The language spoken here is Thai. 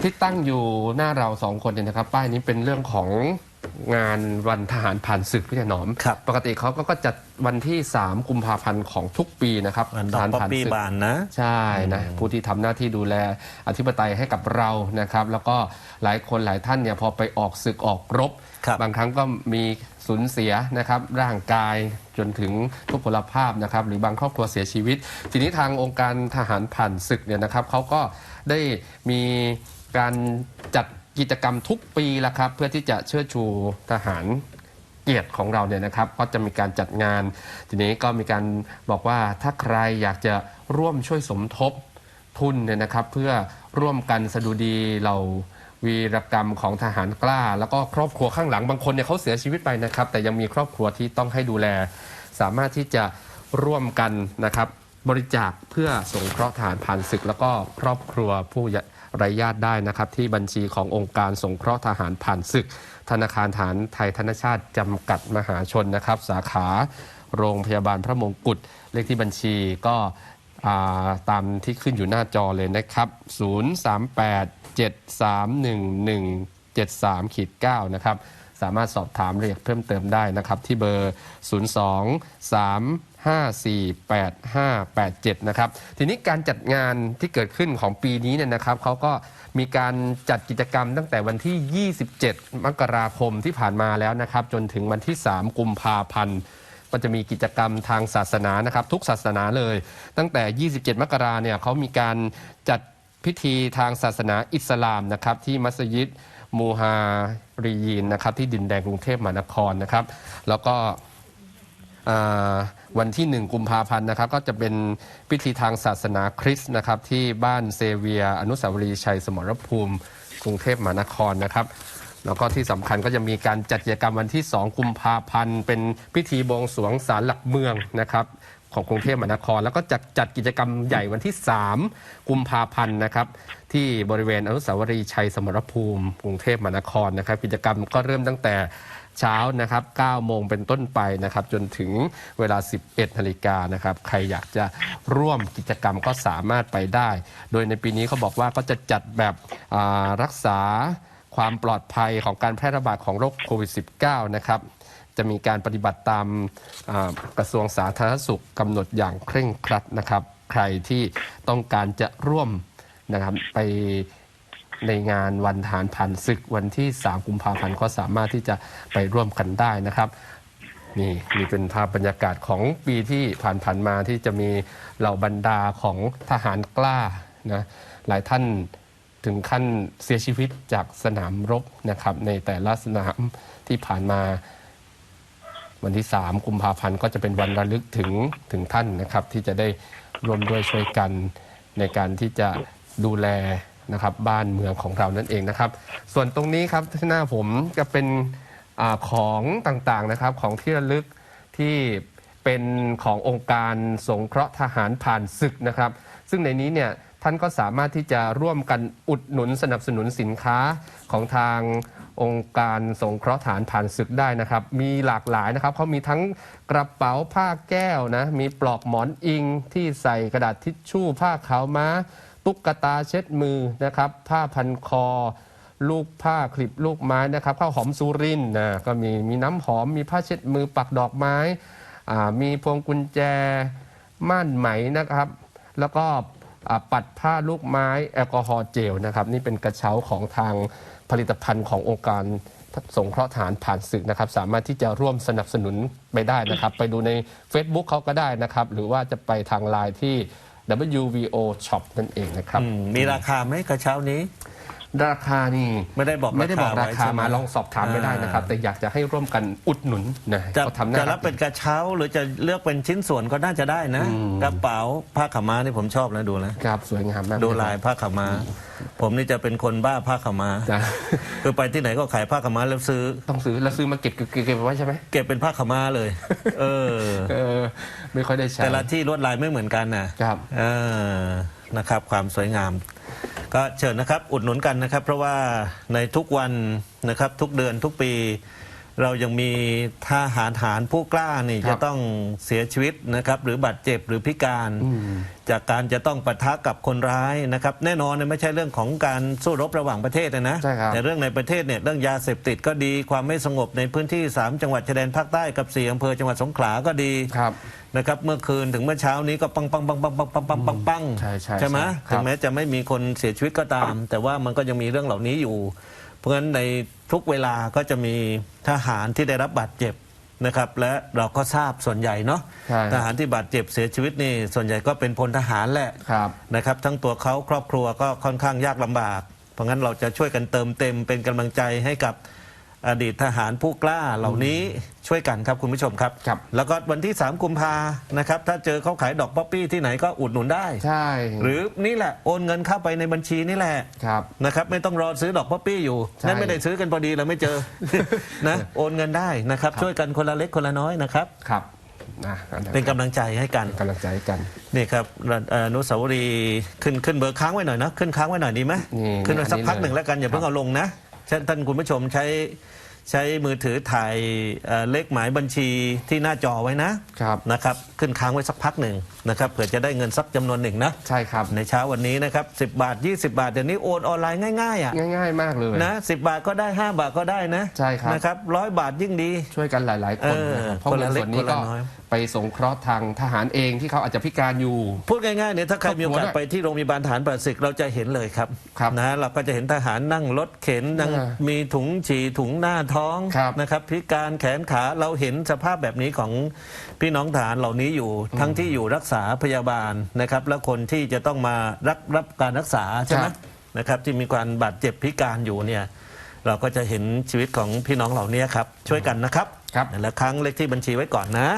ที่ตั้งอยู่หน้าเราสองคนเนี่ยนะครับ ป้ายนี้เป็นเรื่องของ งานวันทหารผ่านศึกพี่ถนอม ครับ ปกติเขาก็ก็จัดวันที่ 3 กุมภาพันธ์ของทุกปีนะครับวันดอกป๊อปปี้บานนะ ใช่นะผู้ที่ทำหน้าที่ดูแลอธิปไตยให้กับเรานะครับ แล้วก็หลายคนหลายท่านเนี่ยพอไปออกศึกออกรบครับบางครั้งก็มีสูญเสียนะครับ ร่างกายจนถึงทุพพลภาพนะครับ หรือบางครอบครัวเสียชีวิต ทีนี้ทางองค์การทหารผ่านศึกเนี่ยนะครับเขาก็ได้มีการจัด กิจกรรมทุกปีละครับ เพื่อที่จะเชิดชูทหารเกียรติของเราเนี่ยนะครับ ก็จะมีการจัดงาน ทีนี้ก็มีการบอกว่าถ้าใครอยากจะร่วมช่วยสมทบทุนเนี่ยนะครับ เพื่อร่วมกันสดุดีเราวีรกรรมของทหารกล้า แล้วก็ครอบครัวข้างหลังบางคนเนี่ยเขาเสียชีวิตไปนะครับ แต่ยังมีครอบครัวที่ต้องให้ดูแล สามารถที่จะร่วมกันนะครับ บริจาคเพื่อสงเคราะห์ทหารผ่านศึก แล้วก็ครอบครัวผู้ ไร้ญาติได้นะครับที่บัญชีขององค์การสงเคราะห์ทหารผ่านศึก ธนาคารฐานไทยธนชาติจำกัดมหาชนนะครับ สาขาโรงพยาบาลพระมงกุฎเลขที่บัญชีก็าตามที่ขึ้นอยู่หน้าจอเลยนะครับ 038 7311 73ขีด9นะครับ สามารถสอบถามรายละเอียดเพิ่มเติมได้นะครับ ที่เบอร์ 02 3548587 นะครับ ทีนี้การจัดงานที่เกิดขึ้นของปีนี้เนี่ยนะครับเขาก็มีการจัดกิจกรรมตั้งแต่วันที่ 27 มกราคมที่ผ่านมาแล้วนะครับ จนถึงวันที่ 3 กุมภาพันธ์ก็จะมีกิจกรรมทางศาสนานะครับ ทุกศาสนาเลย ตั้งแต่ 27 มกราเนี่ยเขามีการจัดพิธีทางศาสนาอิสลามนะครับ ที่มัสยิด มูฮารียีนนะครับที่ดินแดงกรุงเทพมหานครนะครับ แล้วก็วันที่ 1 กุมภาพันธ์นะครับ ก็จะเป็นพิธีทางศาสนาคริสต์นะครับ ที่บ้านเซเวีย อนุสาวรีย์ชัยสมรภูมิ กรุงเทพมหานครนะครับแล้วก็ที่สำคัญก็จะมีการจัดกิจกรรมวันที่ 2 กุมภาพันธ์ เป็นพิธีบวงสรวงศาลหลักเมืองนะครับ ของกรุงเทพมหานคร แล้วก็จัดจัดกิจกรรมใหญ่วันที่ 3 กุมภาพันธ์นะครับ ที่บริเวณอนุสาวรีย์ชัยสมรภูมิ กรุงเทพมหานครนะครับ กิจกรรมก็เริ่มตั้งแต่เช้านะครับ 9 โมงเป็นต้นไปนะครับ จนถึงเวลา 11 นาฬิกานะครับ ใครอยากจะร่วมกิจกรรมก็สามารถไปได้ โดยในปีนี้เขาบอกว่าก็จะจัดแบบรักษา ความปลอดภัยของการแพร่ระบาดของโรคโควิด -19 นะครับจะมีการปฏิบัติตามกระทรวงสาธารณสุขกำหนดอย่างเคร่งครัดนะครับ ใครที่ต้องการจะร่วมนะครับไปในงานวันทหารผ่านศึกวันที่ 3 กุมภาพันธ์ก็สามารถที่จะไปร่วมกันได้นะครับ นี่นี่เป็นภาพบรรยากาศของปีที่ผ่านๆมาที่จะมีเหล่าบรรดาของทหารกล้านะหลายท่าน ถึงขั้นเสียชีวิตจากสนามรบนะครับ ในแต่ละสนามที่ผ่านมา วันที่ 3 กุมภาพันธ์ก็จะเป็นวันระลึกถึงถึงท่านนะครับ ที่จะได้ร่วมด้วยช่วยกันในการที่จะดูแลนะครับบ้านเมืองของเรานั่นเองนะครับ ส่วนตรงนี้ครับที่หน้าผมจะเป็นอของต่างๆนะครับของที่ระลึกที่เป็นขององค์การสงเคราะห์ทหารผ่านศึกนะครับ ซึ่งในนี้เนี่ย ท่านก็สามารถที่จะร่วมกันอุดหนุนสนับสนุนสินค้าของทางองค์การสงเคราะห์ฐานผ่านศึกได้นะครับ มีหลากหลายนะครับเขามีทั้งกระเป๋าผ้าแก้วนะ มีปลอกหมอนอิงที่ใส่กระดาษทิชชู่ผ้าขาวม้า ตุ๊กตาเช็ดมือนะครับ ผ้าพันคอ ลูกผ้าคลิปลูกไม้นะครับข้าวหอมสุรินนะก็มีมีน้ำหอมมีผ้าเช็ดมือปักดอกไม้ มีพวงกุญแจม่านไหมนะครับ แล้วก็ ปัดผ้าลูกไม้แอลกอฮอล์เจลนะครับนี่เป็นกระเช้าของทางผลิตภัณฑ์ขององค์การสงเคราะห์ฐานผ่านศึกนะครับ สามารถที่จะร่วมสนับสนุนไปได้นะครับ ไปดูใน Facebook เขาก็ได้นะครับ หรือว่าจะไปทางไลน์ที่ WVO Shop นั่นเองนะครับ มีราคาไหมกระเช้านี้ ราคานี่ไม่ได้บอกไม่ได้บอกราไว้คาใช่ไหมาลองสอบถามไม่ได้นะครับ แต่อยากจะให้ร่วมกันอุดหนุนนะจะก็ทำหน้าจะรับเป็นกระเช้าหรือจะเลือกเป็นชิ้นส่วนก็น่าจะได้นะอืมกระเป๋าผ้าขาวม้านี่ผมชอบนะดูนะครับสวยงามมากดูลายผ้าขาวม้า ผมนี่จะเป็นคนบ้าผ้าขาวม้าจ้ะคือไปที่ไหนก็ขายผ้าขาวม้าแล้วซื้อต้องซื้อแล้วซื้อมาเก็บเก็บเก็บเก็บไว้ใช่ไหมเก็บเป็นผ้าขาวม้าเลยเออเออไม่ค่อยได้ใช้แต่ละที่ลวดลายไม่เหมือนกันนะครับเออนะครับ ความสวยงาม ก็เชิญนะครับอุดหนุนกันนะครับ เพราะว่าในทุกวันนะครับทุกเดือนทุกปี เรายังมีทหารหารผู้กล้านี่ครัจะบต้องเสียชีวิตนะครับ หรือบาดเจ็บหรือพิการ จากการจะต้องปะทะกับคนร้ายนะครับ แน่นอนเนี่ยไม่ใช่เรื่องของการสู้รบระหว่างประเทศนะนะใช่ครับ แต่เรื่องในประเทศเนี่ยเรื่องยาเสพติดก็ดีความไม่สงบในพื้นที่ 3 จังหวัดชายแดนภาคใต้กับ4อำเภอจังหวัดสงขลาก็ดีครับ นะครับเมื่อคืนถึงเมื่อเช้านี้ก็ปังปังปังปังปังปังปังปังปังใช่ใช่ไหมใช่ครับ ถึงแม้จะไม่มีคนเสียชีวิตก็ตาม แต่ว่ามันก็ยังมีเรื่องเหล่านี้อยู่เพ ราะฉะนั้นในทุกเวลาก็จะมีทหารที่ได้รับบาดเจ็บนะครับ และเราก็ทราบส่วนใหญ่เนาะใช่ครับทหารที่บาดเจ็บเสียชีวิตนี่ส่วนใหญ่ก็เป็นพลทหารแหละครับ นะครับ ทั้งตัวเขาครอบครัวก็ค่อนข้างยากลำบาก เพราะงั้นเราจะช่วยกันเติมเต็มเป็นกำลังใจให้กับ อดีตทหารผู้กล้าเหล่านี้ช่วยกันครับคุณผู้ชมครับ ครับ แล้วก็วันที่ 3 กุมภานะครับ ถ้าเจอเขาขายดอกป๊อปปี้ที่ไหนก็อุดหนุนได้ ใช่หรือนี่แหละโอนเงินเข้าไปในบัญชีนี่แหละ ครับ นะครับไม่ต้องรอซื้อดอกป๊อปปี้อยู่ใช่ นั่นไม่ได้ซื้อกันพอดีเราไม่เจอ นะโอนเงินได้นะครับ ช่วยกันคนละเล็กคนละน้อยนะครับ ครับนะเป็นกำลังใจให้กันกำลังใจให้กัน นี่ครับเอ่ออนุสาวรีย์ขึ้นขึ้นเบอร์ค้างไว้หน่อยนะขึ้นค้างไว้หน่อยดีไหมนี่ขึ้นไว้สักอันนี้พักหนึ่งเลยแล้วกันอย่าเพิ่งเอาลงนะเช่น ท่านคุณผู้ชมใช้ ใช้มือถือถ่ายเอ่อเลขหมายบัญชีที่หน้าจอไว้นะครับ นะครับขึ้นค้างไว้สักพักหนึ่งนะครับเผื่อจะได้เงินสักจำนวนหนึ่งนะ ใช่ครับ ในเช้าวันนี้นะครับ 10 บาท 20 บาท เดี๋ยวนี้โอนออนไลน์ง่ายๆอะง่าย ๆ มากเลย นะ10 บาทก็ได้ 5 บาทก็ได้นะใช่ครับ นะครับร้อยบาทยิ่งดี ช่วยกันหลาย ๆ คนเออนะครับเพราะคนเงิละนเล็กส่วนนี้คนละก็น้อย ไปสงเคราะห์ทางทหารเองที่เขาอาจจะพิการอยู่ พูดง่ายๆเนี่ยถ้าใครมีโอกาสครอบครัวด้วยไปที่โรงพยาบาลฐานประสิทธิ์เราจะเห็นเลยครับครับนะเราก็จะเห็นทหารนั่งรถเข็นนั่งอ่ามีถุงฉี่ถุงหน้าท้องครับนะครับพิการแขนขาเราเห็นสภาพแบบนี้ของพี่น้องทหารเหล่านี้อยู่ทั้งที่อยู่รักษาพยาบาลนะครับ และคนที่จะต้องมารับรับการรักษาใช่ไหมครับนะครับที่มีการบาดเจ็บพิการอยู่เนี่ยเราก็จะเห็นชีวิตของพี่น้องเหล่านี้ครับช่วยกันนะครับครับและครั้งเลขที่บัญชีไว้ก่อนนะ